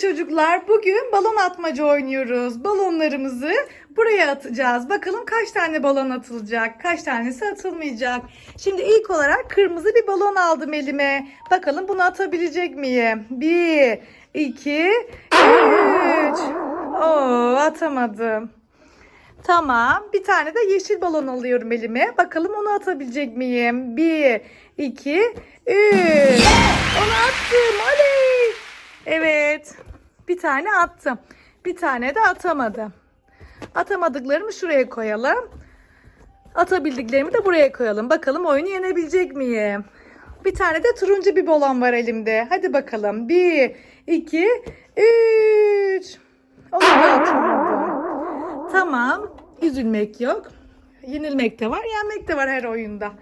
Çocuklar bugün balon atmaca oynuyoruz. Balonlarımızı buraya atacağız. Bakalım kaç tane balon atılacak, kaç tanesi atılmayacak. Şimdi ilk olarak kırmızı bir balon aldım elime. Bakalım bunu atabilecek miyim? Bir, iki, üç. Oo atamadım. Tamam. Bir tane de yeşil balon alıyorum elime. Bakalım onu atabilecek miyim? Bir, iki, üç. Onu attım. Oley. Evet. Bir tane attım. Bir tane de atamadım. Atamadıklarımı şuraya koyalım. Atabildiklerimi de buraya koyalım. Bakalım oyunu yenebilecek miyim? Bir tane de turuncu bir balon var elimde. Hadi bakalım. Bir, iki, üç. Onu da atamadım. Tamam. Üzülmek yok. Yenilmek de var, yenmek de var her oyunda.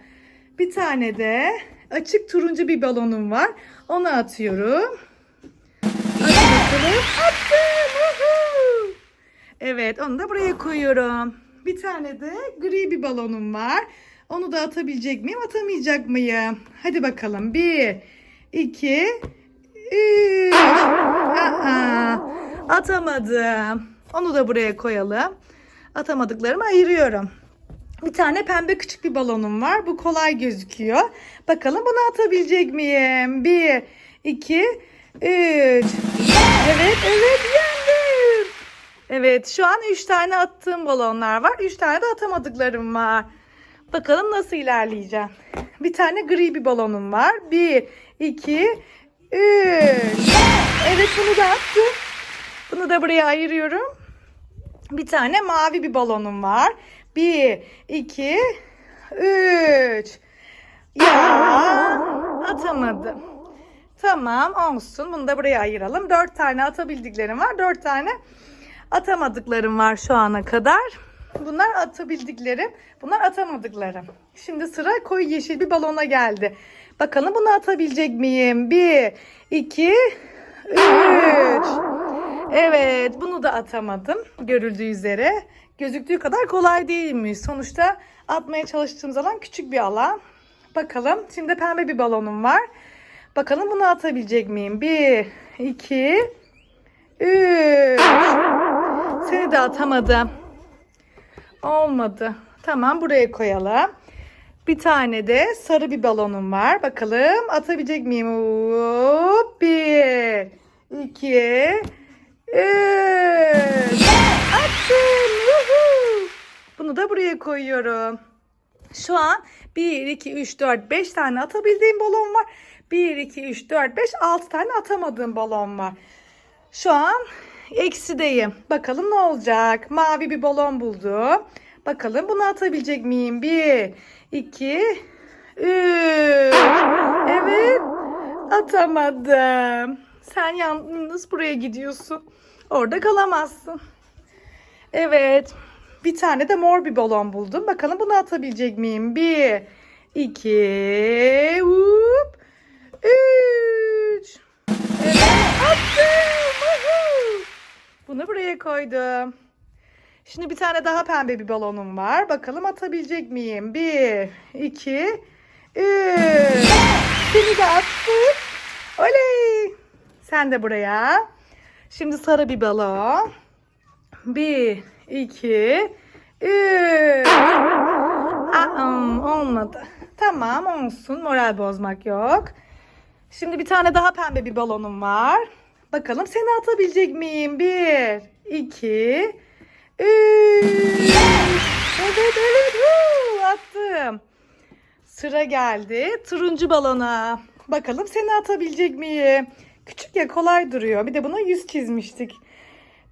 Bir tane de açık turuncu bir balonum var. Onu atıyorum. Evet, onu da buraya koyuyorum. Bir tane de gri bir balonum var. Onu da atabilecek miyim, atamayacak mıyım? Hadi bakalım. Bir, iki, üç. Aa, atamadım. Onu da buraya koyalım. Atamadıklarımı ayırıyorum. Bir tane pembe küçük bir balonum var. Bu kolay gözüküyor. Bakalım bunu atabilecek miyim? Bir, iki, üç. Evet, evet. Evet, şu an üç tane attığım balonlar var. Üç tane de atamadıklarım var. Bakalım nasıl ilerleyeceğim. Bir tane gri bir balonum var. Bir, iki, üç. Evet bunu da attım. Bunu da buraya ayırıyorum. Bir tane mavi bir balonum var. Bir, iki, üç. Ya atamadım. Tamam olsun. Bunu da buraya ayıralım. Dört tane atabildiklerim var. Dört tane atamadıklarım var şu ana kadar. Bunlar atabildiklerim. Bunlar atamadıklarım. Şimdi sıra koyu yeşil bir balona geldi. Bakalım bunu atabilecek miyim? Bir, iki, üç. Evet bunu da atamadım. Görüldüğü üzere. Gözüktüğü kadar kolay değilmiş. Sonuçta atmaya çalıştığımız alan küçük bir alan. Bakalım. Şimdi pembe bir balonum var. Bakalım bunu atabilecek miyim? Bir, iki, üç. Seni de atamadım. Olmadı. Tamam buraya koyalım. Bir tane de sarı bir balonum var. Bakalım atabilecek miyim? Hop, bir, iki, üç. Attım. Bunu da buraya koyuyorum. Şu an 1, 2, 3, 4, 5 tane atabildiğim balon var. 1, 2, 3, 4, 5, 6 tane atamadığım balon var. Şu an eksideyim. Bakalım ne olacak? Mavi bir balon buldum. Bakalım bunu atabilecek miyim? 1, 2, 3. Evet. Atamadım. Sen yalnız buraya gidiyorsun. Orada kalamazsın. Evet. Bir tane de mor bir balon buldum. Bakalım bunu atabilecek miyim? Bir, iki, whoop, koydum. Şimdi bir tane daha pembe bir balonum var. Bakalım atabilecek miyim? Bir, iki, üç. Seni de attım. Oley. Sen de buraya. Şimdi sarı bir balon. Bir, iki, üç. Aa, olmadı. Tamam olsun. Moral bozmak yok. Şimdi bir tane daha pembe bir balonum var. Bakalım seni atabilecek miyim? Bir, iki, üç. Evet evet. Huu, attım. Sıra geldi. Turuncu balona. Bakalım seni atabilecek miyim? Küçük ya kolay duruyor. Bir de buna yüz çizmiştik.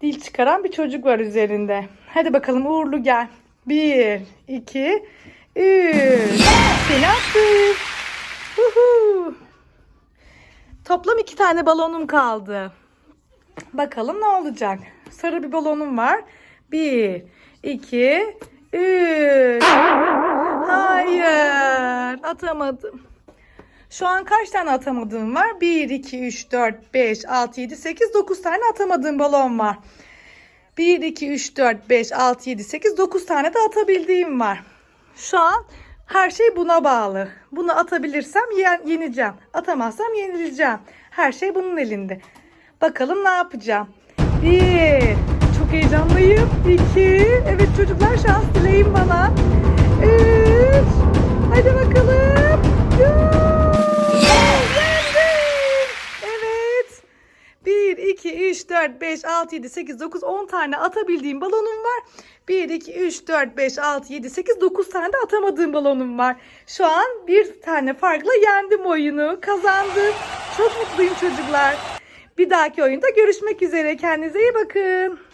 Dil çıkaran bir çocuk var üzerinde. Hadi bakalım uğurlu gel. Bir, iki, üç. Seni attım. Huhu. Toplam iki tane balonum kaldı. Bakalım ne olacak. Sarı bir balonum var. Bir, iki, üç. Hayır. Atamadım. Şu an kaç tane atamadığım var? 1, 2, 3, 4, 5, 6, 7, 8, 9 tane atamadığım balon var. 1, 2, 3, 4, 5, 6, 7, 8, 9 tane de atabildiğim var. Şu an her şey buna bağlı. Bunu atabilirsem yen- yeneceğim. Atamazsam yenileceğim. Her şey bunun elinde. Bakalım ne yapacağım. Bir. Çok heyecanlıyım. İki. Evet çocuklar şans dileyin bana. Üç. Hadi bakalım. Yendim. 4, 5, 6, 7, 8, 9, 10 tane atabildiğim balonum var. 1, 2, 3, 4, 5, 6, 7, 8, 9 tane de atamadığım balonum var. Şu an bir tane farkla yendim oyunu. Kazandım. Çok mutluyum çocuklar. Bir dahaki oyunda görüşmek üzere. Kendinize iyi bakın.